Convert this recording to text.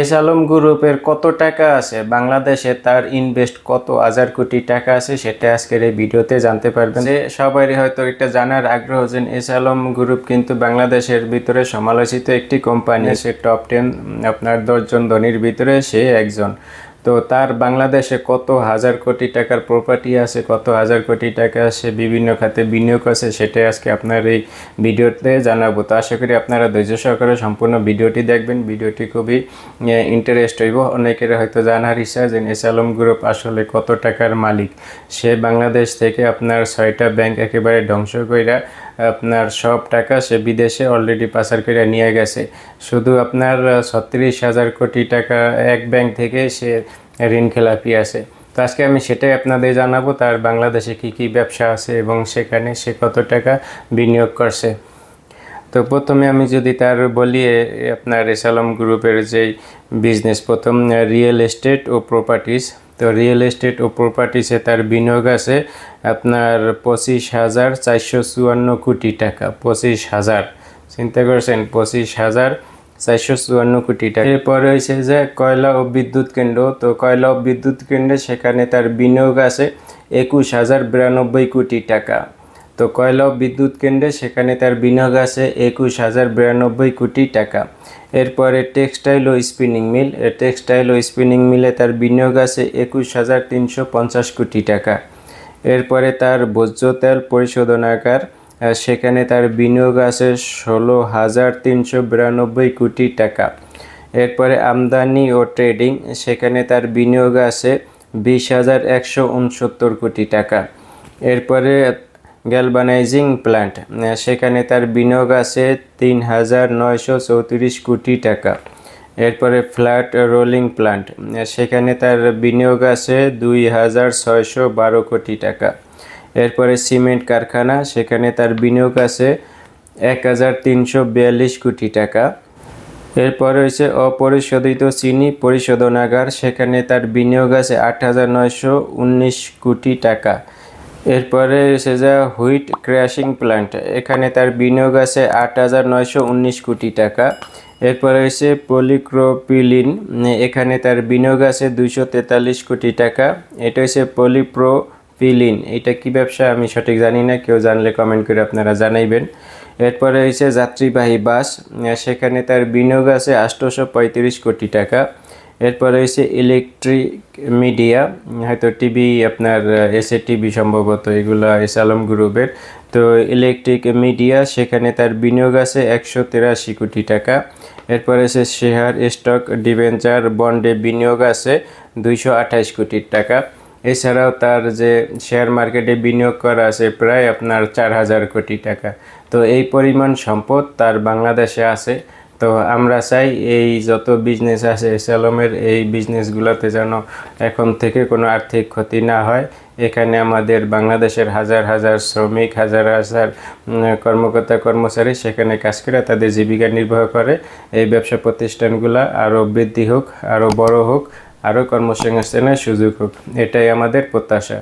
S Alam গ্রুপের কত টাকা আছে? বাংলাদেশে তার ইনভেস্ট কত হাজার কোটি টাকা আছে সেটা আজকের এই ভিডিওতে জানতে পারবেন। যে সবারই হয়তো এটা জানার আগ্রহ যে এস আলম গ্রুপ কিন্তু বাংলাদেশের ভিতরে সমালোচিত একটি কোম্পানি, সে টপ টেন আপনার দশজন ধনির ভিতরে সে একজন। তো তার বাংলাদেশে কত হাজার কোটি টাকার প্রপার্টি আছে, কত হাজার কোটি টাকা সে বিভিন্ন খাতে বিনিয়োগ আছে সেটাই আজকে আপনার এই ভিডিওতে জানাব। তো আশা করি আপনারা ধৈর্য সহকারে সম্পূর্ণ ভিডিওটি দেখবেন। ভিডিওটি খুবই ইন্টারেস্ট হইব। অনেকের হয়তো জানার ইচ্ছা যে এস আলম গ্রুপ আসলে কত টাকার মালিক। সে বাংলাদেশ থেকে আপনার ছয়টা ব্যাংক একেবারে ধ্বংস কইরা আপনার সব টাকা সে বিদেশে অলরেডি পাচার করে নিয়ে গেছে। শুধু আপনার ছত্রিশ হাজার কোটি টাকা এক ব্যাংক থেকে সে ঋণ খেলাপি আছে। তো আজকে আমি সেটাই আপনাদের জানাব, তার বাংলাদেশে কি কি ব্যবসা আছে এবং সেখানে সে কত টাকা বিনিয়োগ করছে। তো প্রথমে আমি যদি তার বলি আপনার এসালম গ্রুপের যেই বিজনেস প্রথম রিয়েল এস্টেট ও প্রপার্টিস তো রিয়েল এস্টেট ও প্রপার্টিসে তার বিনিয়োগ আছে আপনার পঁচিশ হাজার চারশো চুয়ান্ন কোটি টাকা, পঁচিশ হাজার, চিন্তা করছেন? পঁচিশ হাজার চারশো চুয়ান্ন কোটি টাকা। এরপরে হয়েছে যে কয়লা ও বিদ্যুৎ কেন্দ্র, তো কয়লা ও বিদ্যুৎ কেন্দ্রে সেখানে তার বিনিয়োগ আছে একুশ হাজার বিরানব্বই কোটি টাকা। তো কয়লা বিদ্যুৎ কেন্দ্রে সেখানে তার বিনিয়োগ আছে একুশ হাজার বিরানব্বই কোটি টাকা। এরপরে টেক্সটাইল ও স্পিনিং মিল টেক্সটাইল ও স্পিনিং মিলে তার বিনিয়োগ আছে একুশ হাজার তিনশো পঞ্চাশ কোটি টাকা। এরপরে তার ভোজ্য তেল পরিশোধনাগার আহ, সেখানে তার বিনিয়োগ আছে ষোলো হাজার তিনশো বিরানব্বই কোটি টাকা। এরপরে আমদানি ও ট্রেডিং সেখানে তার বিনিয়োগ আছে বিশ হাজার একশো উনসত্তর কোটি টাকা। এরপরে গ্যালবানাইজিং প্ল্যান্ট সেখানে তার বিনিয়োগ আছে তিন হাজার নয়শো চৌত্রিশ কোটি টাকা। এরপরে ফ্ল্যাট রোলিং প্ল্যান্ট সেখানে তার বিনিয়োগ আছে দুই হাজার ছয়শো বারো কোটি টাকা। এরপরে সিমেন্ট কারখানা, সেখানে তার বিনিয়োগ আছে এক হাজার তিনশো বিয়াল্লিশ কোটি টাকা। এরপরে হচ্ছে অপরিশোধিত চিনি পরিশোধনাগার, সেখানে তার বিনিয়োগ আছে আট হাজার নয়শো উনিশ কোটি টাকা। এরপরে হচ্ছে যা হুইট ক্র্যাশিং প্ল্যান্ট। এখানে তার বিনিয়োগ আছে আট হাজার নয়শো উনিশ কোটি টাকা। এরপরে হচ্ছে পলিক্রোপিলিন, এখানে তার বিনিয়োগ আছে দুইশো তেতাল্লিশ কোটি টাকা। এটা হচ্ছে পলিপ্রোপিলিন। এটা কি ব্যবসা? আমি সঠিক জানি না, কেউ জানলে কমেন্ট করে আপনারা জানাইবেন। এরপরে হচ্ছে যাত্রীবাহী বাস, সেখানে তার বিনিয়োগ আছে আটশোশো পঁয়ত্রিশ কোটি টাকা। এরপরে হচ্ছে ইলেকট্রিক মিডিয়া হয়তো টিভি আপনার এসএ টিভি সম্ভবত এগুলো এস আলম গ্রুপের তো ইলেকট্রিক মিডিয়া সেখানে তার বিনিয়োগ আছে একশো তিরাশি কোটি টাকা। এরপর হচ্ছে শেয়ার স্টক ডিবেঞ্চার বন্ডে বিনিয়োগ আছে দুইশো আঠাইশ কোটি টাকা। এছাড়াও তার যে শেয়ার মার্কেটে বিনিয়োগ করা আছে প্রায় আপনার চার হাজার কোটি টাকা। তো এই পরিমাণ সম্পদ তার বাংলাদেশে আছে। তো আমরা চাই এই যত বিজনেস আছে সেলমের এই বিজনেসগুলোতে যেন এখন থেকে কোনো আর্থিক ক্ষতি না হয়। এখানে আমাদের বাংলাদেশের হাজার হাজার শ্রমিক, হাজার হাজার কর্মকর্তা, কর্মচারী সেখানে কাজ করে তাদের জীবিকা নির্বাহ করে। এই ব্যবসা প্রতিষ্ঠানগুলো আরও বৃদ্ধি হোক আরও বড় হোক আরও কর্মসংস্থানের সুযোগ হোক। এটাই আমাদের প্রত্যাশা।